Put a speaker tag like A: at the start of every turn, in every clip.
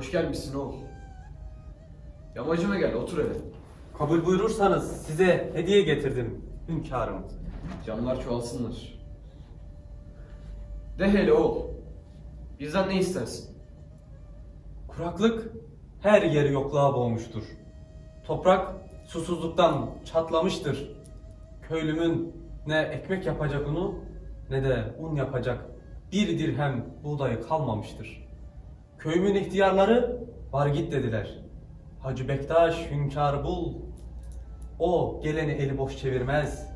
A: Hoş gelmişsin oğul. Yamacıma gel otur hele.
B: Kabul buyurursanız size hediye getirdim hünkârım.
A: Canlar çoğalsınlar. De hele oğul. Bizden ne istersin?
B: Kuraklık her yeri yokluğa boğmuştur. Toprak susuzluktan çatlamıştır. Köylümün ne ekmek yapacak unu ne de un yapacak bir dirhem buğdayı kalmamıştır. Köyümün ihtiyarları var git dediler. Hacı Bektaş hünkârı bul. O geleni eli boş çevirmez.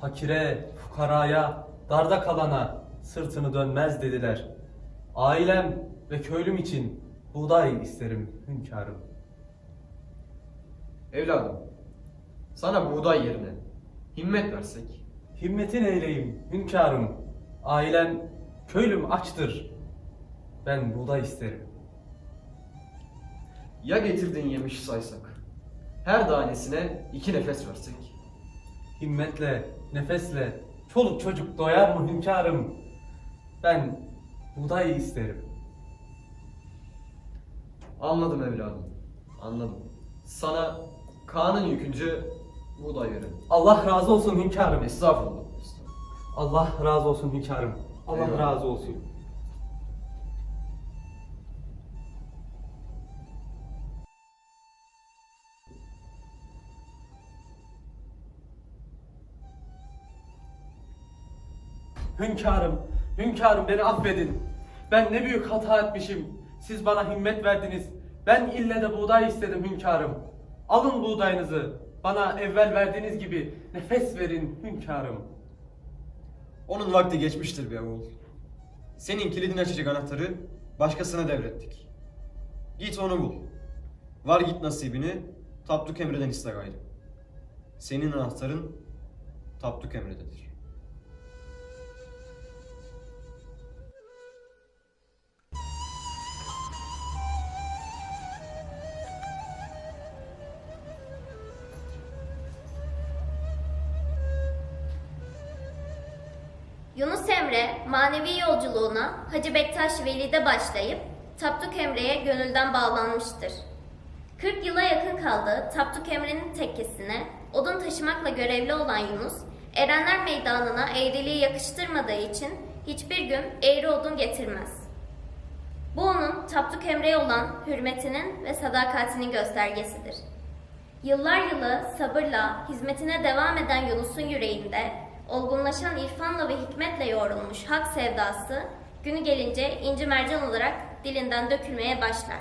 B: Fakire, fukaraya, darda kalana sırtını dönmez dediler. Ailem ve köylüm için buğday isterim hünkârım.
A: Evladım. Sana buğday yerine himmet versek.
B: Himmetin eyleyim hünkârım. Ailem, köylüm açtır. Ben buğday isterim.
A: Ya getirdiğin yemiş saysak. Her tanesine iki nefes versek.
B: Himmetle, nefesle, çoluk çocuk doyar mı hünkârım? Ben buğday isterim.
A: Anladım evladım. Anladım. Sana Kaan'ın yükünce buğday verelim.
B: Allah razı olsun hünkârım.
A: Estağfurullah. estağfurullah.
B: Allah razı olsun hünkârım. Allah
A: Eyvallah.
B: razı olsun. Hünkârım, hünkârım beni affedin. Ben ne büyük hata etmişim. Siz bana himmet verdiniz. Ben ille de buğday istedim hünkârım. Alın buğdayınızı. Bana evvel verdiğiniz gibi nefes verin hünkârım.
C: Onun vakti geçmiştir be oğul. Senin kilidini açacak anahtarı başkasına devrettik. Git onu bul. Var git nasibini Tapduk Emre'den iste gayrı. Senin anahtarın Tapduk Emre'dedir.
D: Manevi yolculuğuna Hacı Bektaş Veli'de başlayıp Tapduk Emre'ye gönülden bağlanmıştır. 40 yıla yakın kaldığı Tapduk Emre'nin tekkesine odun taşımakla görevli olan Yunus, Erenler Meydanı'na eğriliği yakıştırmadığı için hiçbir gün eğri odun getirmez. Bu onun Tapduk Emre'ye olan hürmetinin ve sadakatinin göstergesidir. Yıllar yılı sabırla hizmetine devam eden Yunus'un yüreğinde olgunlaşan irfanla ve hikmetle yoğrulmuş hak sevdası günü gelince inci mercan olarak dilinden dökülmeye başlar.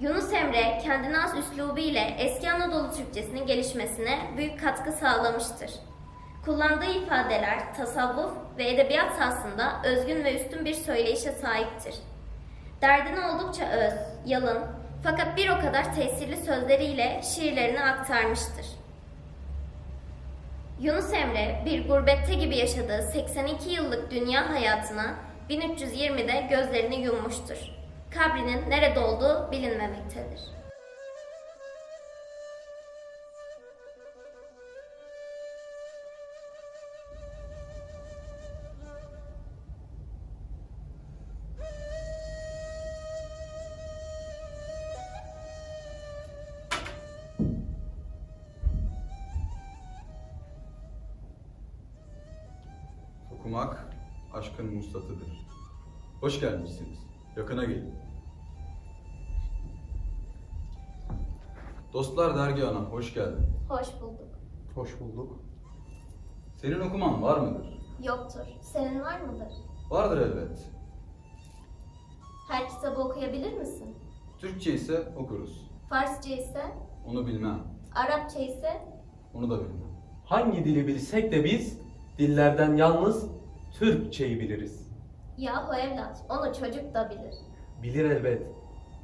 D: Yunus Emre kendine az üslubu ile eski Anadolu Türkçesinin gelişmesine büyük katkı sağlamıştır. Kullandığı ifadeler tasavvuf ve edebiyat sahasında özgün ve üstün bir söyleyişe sahiptir. Derdini oldukça öz, yalın fakat bir o kadar tesirli sözleriyle şiirlerini aktarmıştır. Yunus Emre bir gurbette gibi yaşadığı 82 yıllık dünya hayatına 1320'de gözlerini yummuştur. Kabrinin nerede olduğu bilinmemektedir.
E: Hoş gelmişsiniz. Yakına gelin. Dostlar dergahına hoş geldin.
D: Hoş bulduk.
B: Hoş bulduk.
E: Senin okuman var mıdır?
D: Yoktur. Senin var mıdır?
E: Vardır elbet.
D: Her kitabı okuyabilir misin?
E: Türkçe ise okuruz.
D: Farsça ise,
E: Onu bilmem.
D: Arapça ise,
E: Onu da bilmem.
B: Hangi dili bilsek de biz dillerden yalnız Türkçeyi biliriz.
D: Yahu evlat onu çocuk da bilir.
B: Bilir elbet.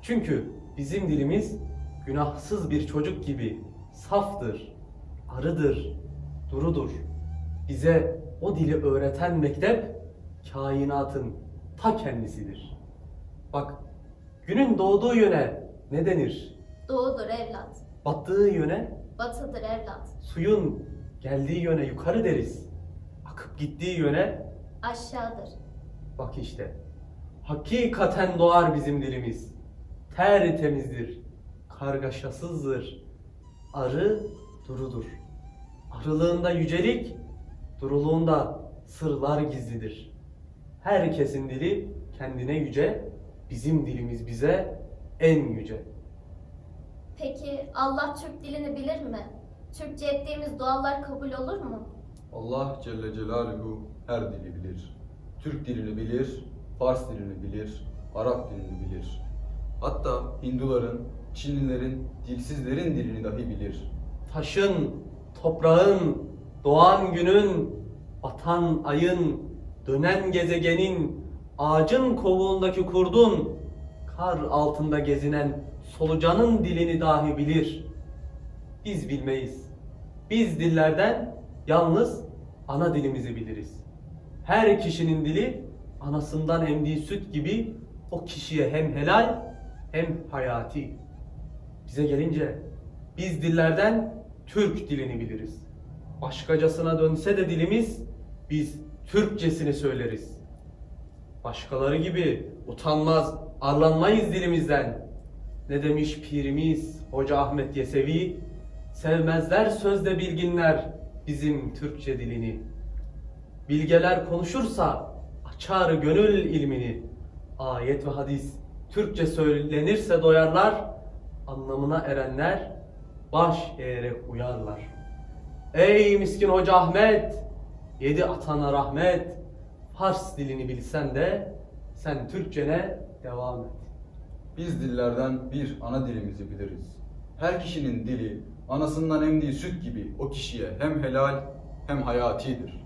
B: Çünkü bizim dilimiz günahsız bir çocuk gibi saftır, arıdır, durudur. Bize o dili öğreten mektep kainatın ta kendisidir. Bak, günün doğduğu yöne ne denir?
D: Doğudur evlat,
B: Battığı yöne,
D: batıdır evlat,
B: suyun geldiği yöne yukarı deriz. Akıp gittiği yöne
D: aşağıdır.
B: Bak işte. Hakikaten doğar bizim dilimiz. Tertemizdir, kargaşasızdır. Arı durudur. Arılığında yücelik, duruluğunda sırlar gizlidir. Herkesin dili kendine yüce, bizim dilimiz bize en yüce.
D: Peki Allah Türk dilini bilir mi? Türkçe ettiğimiz dualar kabul olur mu?
E: Allah Celle Celaluhu her dili bilir. Türk dilini bilir, Fars dilini bilir, Arap dilini bilir. Hatta Hinduların, Çinlilerin, dilsizlerin dilini dahi bilir.
B: Taşın, toprağın, doğan günün, batan ayın, dönen gezegenin, ağacın kovuğundaki kurdun, kar altında gezinen solucanın dilini dahi bilir. Biz bilmeyiz. Biz dillerden yalnız ana dilimizi biliriz. Her kişinin dili anasından emdiği süt gibi o kişiye hem helal hem hayati. Bize gelince biz dillerden Türk dilini biliriz. Başkacasına dönse de dilimiz biz Türkçesini söyleriz. Başkaları gibi utanmaz, arlanmayız dilimizden. Ne demiş pirimiz Hoca Ahmet Yesevi? Sevmezler sözde bilginler bizim Türkçe dilini. Bilgeler konuşursa açar gönül ilmini. Ayet ve hadis Türkçe söylenirse doyarlar, anlamına erenler baş eğerek uyarlar. Ey miskin Hoca Ahmet, yedi atana rahmet, Fars dilini bilsen de sen Türkçene devam et.
E: Biz dillerden bir ana dilimizi biliriz. Her kişinin dili anasından emdiği süt gibi o kişiye hem helal hem hayatidir.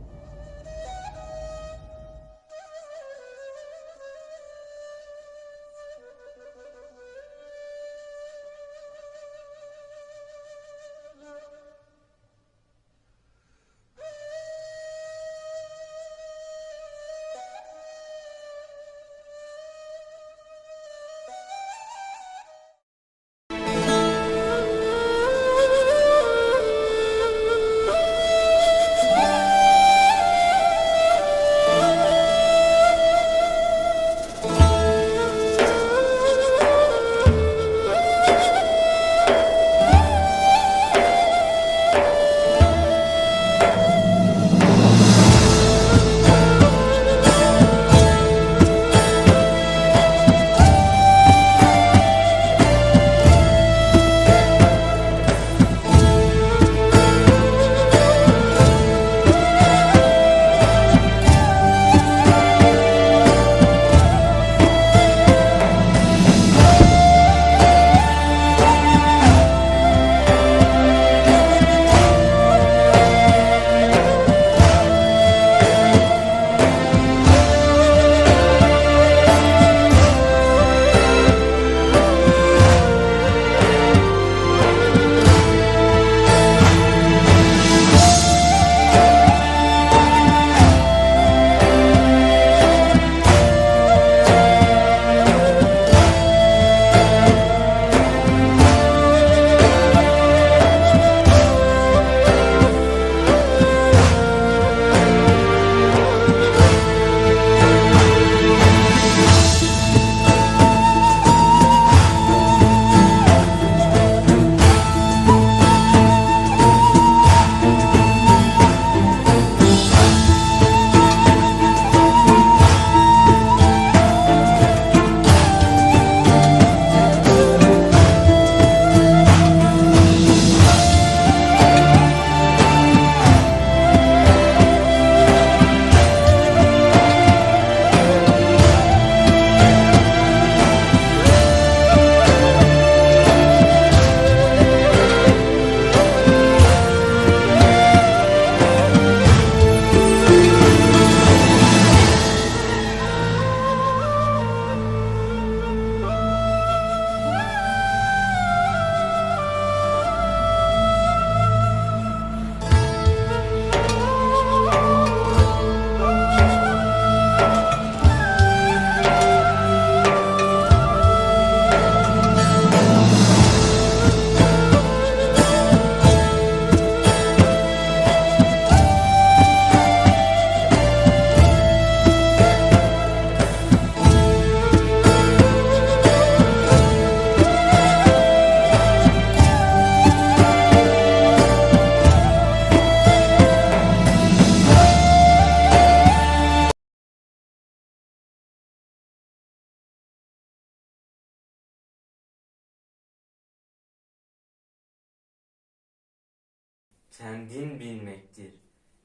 F: Kendin bilmektir.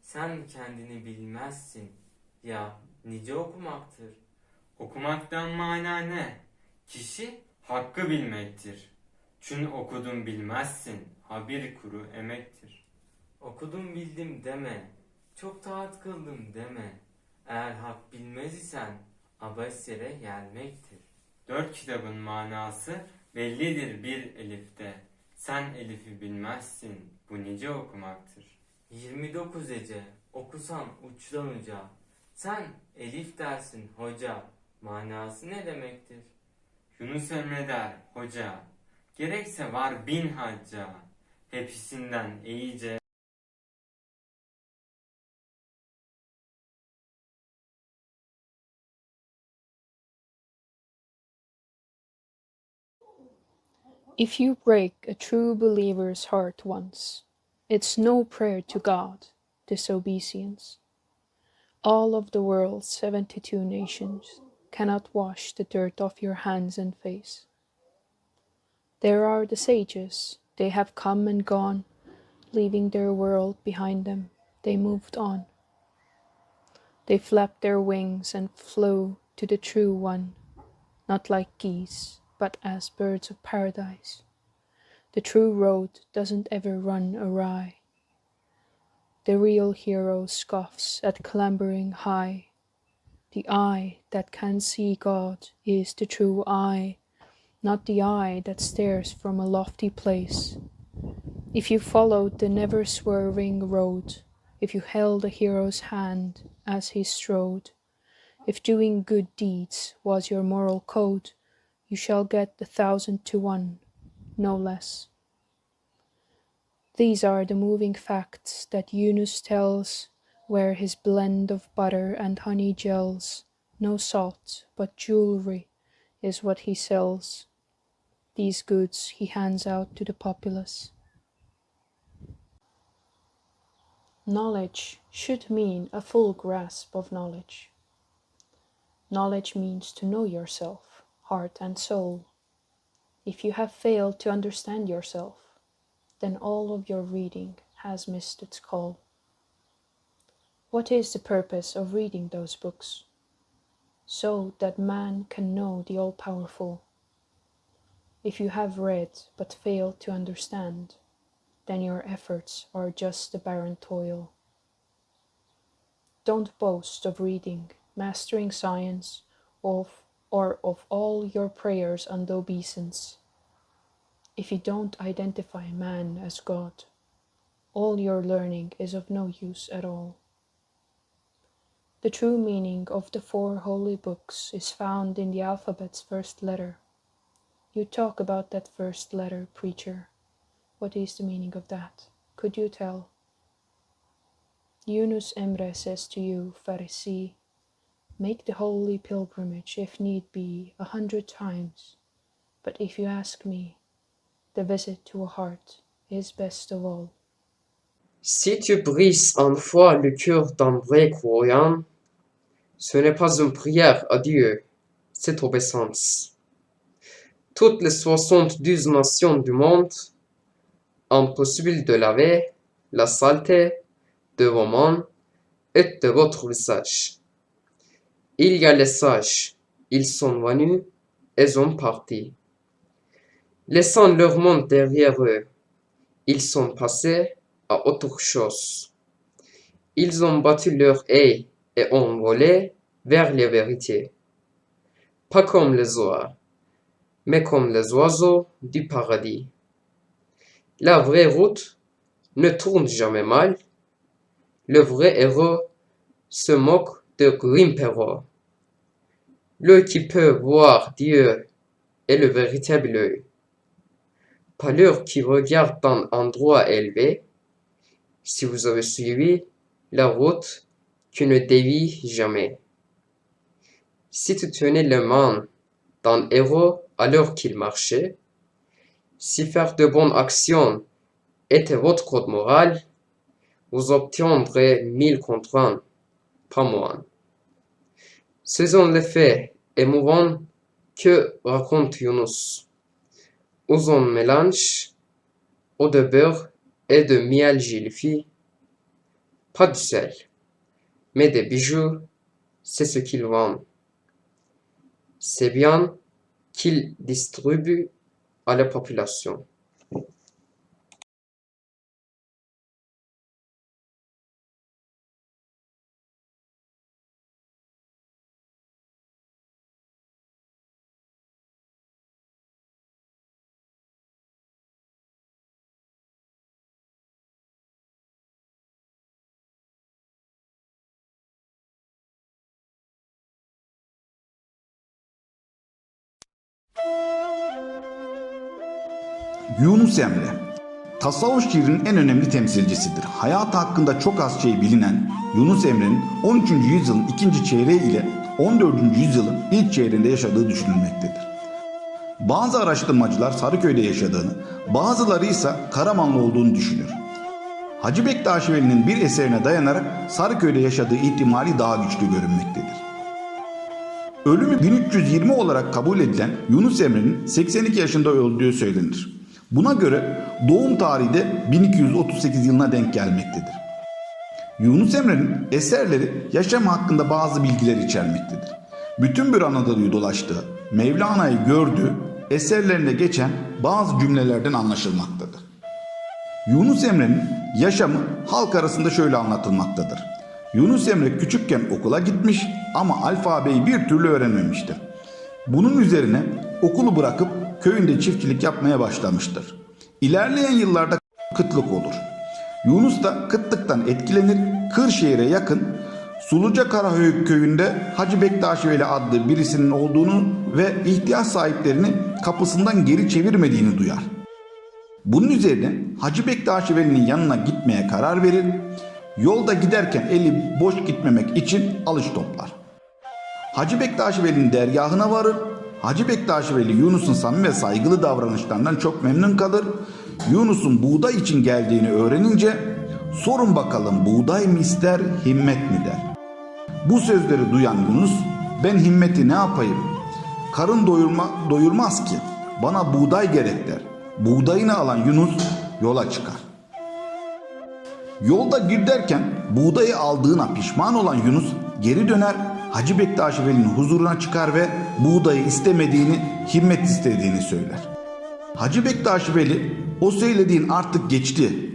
F: Sen kendini bilmezsin. Ya nice okumaktır. Okumaktan mana ne? Kişi hakkı bilmektir. Çün okudum bilmezsin. Ha bir kuru emektir. Okudum bildim deme. Çok taat kıldım deme. Eğer hak bilmez isen abes yere gelmektir. Dört kitabın manası bellidir bir elifte. Sen elifi bilmezsin. Bu nice okumaktır. 29 ece okusan uçtan uca. Sen elif dersin hoca. Manası ne demektir? Yunus Emre der hoca. Gerekse var bin hacca. Hepsinden iyice
G: If you break a true believer's heart once, it's no prayer to God, disobedience. All of the world's 72 nations cannot wash the dirt off your hands and face. There are the sages, they have come and gone, leaving their world behind them, they moved on. They flapped their wings and flew to the true one, not like geese, but as birds of paradise. The true road doesn't ever run awry. The real hero scoffs at clambering high. The eye that can see God is the true eye, not the eye that stares from a lofty place. If you followed the never swerving road, if you held a hero's hand as he strode, if doing good deeds was your moral code, you shall get the thousand to one, no less. These are the moving facts that Yunus tells, where his blend of butter and honey gels. No salt, but jewelry is what he sells. These goods he hands out to the populace. Knowledge should mean a full grasp of knowledge. Knowledge means to know yourself, heart and soul. If you have failed to understand yourself, then all of your reading has missed its call. What is the purpose of reading those books? So that man can know the all powerful. If you have read but failed to understand, then your efforts are just a barren toil. Don't boast of reading, mastering science, of or of all your prayers and obeisance. If you don't identify man as God, all your learning is of no use at all. The true meaning of the four holy books is found in the alphabet's first letter. You talk about that first letter, preacher. What is the meaning of that? Could you tell? Yunus Emre says to you, Pharisee, make the holy pilgrimage if need be a hundred times. But if you ask me, the visit to a heart is best of all.
H: Si tu brises en foi le cœur d'un vrai croyant, ce n'est pas une prière à Dieu, c'est obéissance. Toutes les 72 nations du monde ont possible de laver la saleté de vos mains et de votre visage. Il y a les sages, ils sont venus et sont partis. Laissant leur monde derrière eux, ils sont passés à autre chose. Ils ont battu leur haie et ont volé vers les vérités. Pas comme les oies, mais comme les oiseaux du paradis. La vraie route ne tourne jamais mal. Le vrai héros se moque de Grimpero. L'œil qui peut voir Dieu est le véritable œil. Pas l'œil qui regarde d'un endroit élevé. Si vous avez suivi la route qui ne dévie jamais. Si tu tenais la main d'un héros alors qu'il marchait, si faire de bonnes actions était votre code moral, vous obtiendrez mille contre un, pas moins. Sont les faits émouvants que raconte Yunus. Où on mélange eau de beurre et de miel Gilfi, pas du sel, mais des bijoux, c'est ce qu'ils vendent. C'est bien qu'ils distribuent à la population.
I: Yunus Emre Tasavvuf şiirinin en önemli temsilcisidir. Hayatı hakkında çok az şey bilinen Yunus Emre'nin 13. yüzyılın ikinci çeyreği ile 14. yüzyılın ilk çeyreğinde yaşadığı düşünülmektedir. Bazı araştırmacılar Sarıköy'de yaşadığını, bazıları ise Karamanlı olduğunu düşünür. Hacı Bektaş Veli'nin bir eserine dayanarak Sarıköy'de yaşadığı ihtimali daha güçlü görünmektedir. Ölümü 1320 olarak kabul edilen Yunus Emre'nin 82 yaşında öldüğü söylenir. Buna göre doğum tarihi de 1238 yılına denk gelmektedir. Yunus Emre'nin eserleri yaşam hakkında bazı bilgiler içermektedir. Bütün bir Anadolu'yu dolaştığı, Mevlana'yı gördüğü, eserlerinde geçen bazı cümlelerden anlaşılmaktadır. Yunus Emre'nin yaşamı halk arasında şöyle anlatılmaktadır. Yunus Emre küçükken okula gitmiş ama alfabeyi bir türlü öğrenmemiştir. Bunun üzerine okulu bırakıp köyünde çiftçilik yapmaya başlamıştır. İlerleyen yıllarda kıtlık olur. Yunus da kıtlıktan etkilenir, Kırşehir'e yakın Suluca Karahöyük köyünde Hacı Bektaş Veli adlı birisinin olduğunu ve ihtiyaç sahiplerini kapısından geri çevirmediğini duyar. Bunun üzerine Hacı Bektaş Veli'nin yanına gitmeye karar verir. Yolda giderken eli boş gitmemek için alış toplar. Hacı Bektaş Veli'nin dergahına varır. Hacı Bektaş Veli Yunus'un samimi ve saygılı davranışlarından çok memnun kalır. Yunus'un buğday için geldiğini öğrenince sorun bakalım buğday mı ister himmet mi der. Bu sözleri duyan Yunus ben himmeti ne yapayım? Karın doyurma, doyurmaz ki. Bana buğday gerek der. Buğdayını alan Yunus yola çıkar. Yolda giderken buğdayı aldığına pişman olan Yunus geri döner Hacı Bektaş Veli'nin huzuruna çıkar ve buğdayı istemediğini, himmet istediğini söyler. Hacı Bektaş Veli o söylediğin artık geçti.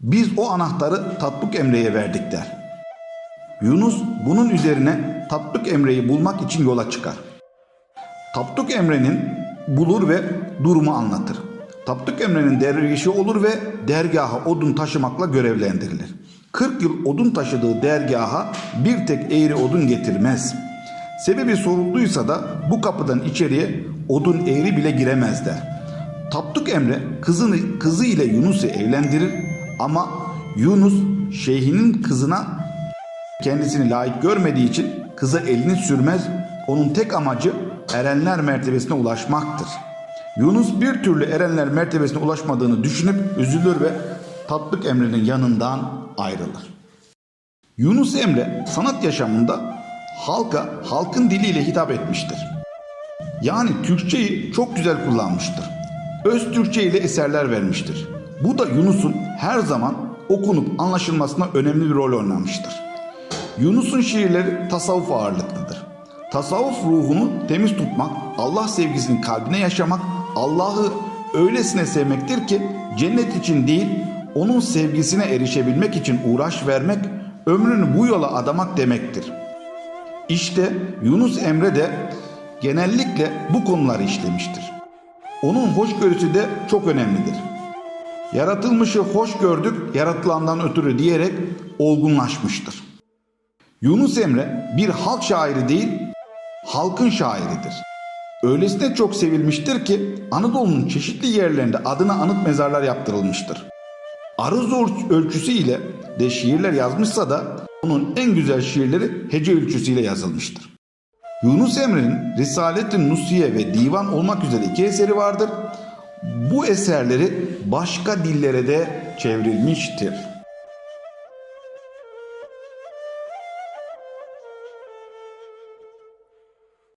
I: Biz o anahtarı Tatbuk Emre'ye verdik der. Yunus bunun üzerine Tatbuk Emre'yi bulmak için yola çıkar. Tapduk Emre'nin bulur ve durumu anlatır. Tapduk Emre'nin dervişi olur ve dergaha odun taşımakla görevlendirilir. 40 yıl odun taşıdığı dergaha bir tek eğri odun getirmez. Sebebi sorulduysa da bu kapıdan içeriye odun eğri bile giremez der. Tapduk Emre kızını, kızı ile Yunus'u evlendirir ama Yunus şeyhinin kızına kendisini layık görmediği için kıza elini sürmez. Onun tek amacı erenler mertebesine ulaşmaktır. Yunus bir türlü erenler mertebesine ulaşmadığını düşünüp üzülür ve Tatbik Emre'nin yanından ayrılır. Yunus Emre sanat yaşamında halka halkın diliyle hitap etmiştir. Yani Türkçeyi çok güzel kullanmıştır. Öz Türkçe ile eserler vermiştir. Bu da Yunus'un her zaman okunup anlaşılmasına önemli bir rol oynamıştır. Yunus'un şiirleri tasavvuf ağırlıklıdır. Tasavvuf ruhunu temiz tutmak, Allah sevgisini kalbine yaşamak, Allah'ı öylesine sevmektir ki cennet için değil, onun sevgisine erişebilmek için uğraş vermek, ömrünü bu yola adamak demektir. İşte Yunus Emre de genellikle bu konuları işlemiştir. Onun hoşgörüsü de çok önemlidir. Yaratılmışı hoş gördük, yaratılandan ötürü diyerek olgunlaşmıştır. Yunus Emre bir halk şairi değil, halkın şairidir. Öylesine çok sevilmiştir ki Anadolu'nun çeşitli yerlerinde adına anıt mezarlar yaptırılmıştır. Arız ölçüsü ile de şiirler yazmışsa da onun en güzel şiirleri hece ölçüsüyle yazılmıştır. Yunus Emre'nin Risalet-i Nusiye ve Divan olmak üzere iki eseri vardır. Bu eserleri başka dillere de çevrilmiştir.